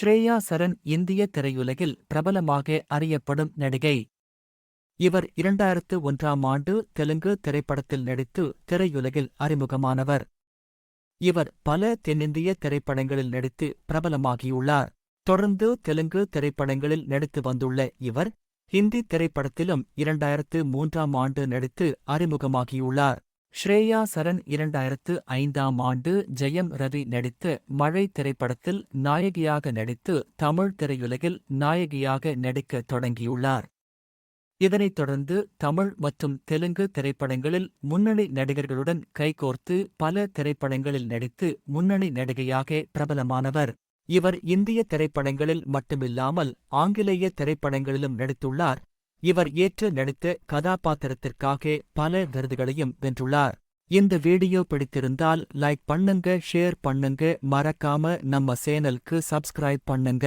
ஸ்ரேயா சரண் இந்திய திரையுலகில் பிரபலமாக அறியப்படும் நடிகை. இவர் இரண்டாயிரத்து ஒன்றாம் ஆண்டு தெலுங்கு திரைப்படத்தில் நடித்து திரையுலகில் அறிமுகமானவர். இவர் பல தென்னிந்திய திரைப்படங்களில் நடித்து பிரபலமாகியுள்ளார். தொடர்ந்து தெலுங்கு திரைப்படங்களில் நடித்து வந்துள்ள இவர் ஹிந்தி திரைப்படத்திலும் இரண்டாயிரத்து மூன்றாம் ஆண்டு நடித்து அறிமுகமாகியுள்ளார். ஸ்ரேயா சரண் இரண்டாயிரத்து ஐந்தாம் ஆண்டு ஜெயம் ரவி நடித்த மழை திரைப்படத்தில் நாயகியாக நடித்து தமிழ் திரையுலகில் நாயகியாக நடிக்கத் தொடங்கியுள்ளார். இதனைத் தொடர்ந்து தமிழ் மற்றும் தெலுங்கு திரைப்படங்களில் முன்னணி நடிகர்களுடன் கைகோர்த்து பல திரைப்படங்களில் நடித்து முன்னணி நடிகையாக பிரபலமானவர். இவர் இந்திய திரைப்படங்களில் மட்டுமில்லாமல் ஆங்கிலேய திரைப்படங்களிலும் நடித்துள்ளார். இவர் ஏற்று நடித்த கதாபாத்திரத்திற்காக பல விருதுகளையும் வென்றுள்ளார். இந்த வீடியோ பிடித்திருந்தால் லைக் பண்ணுங்க ஷேர் பண்ணுங்க மறக்காம நம்ம சேனலுக்கு சப்ஸ்கிரைப் பண்ணுங்க.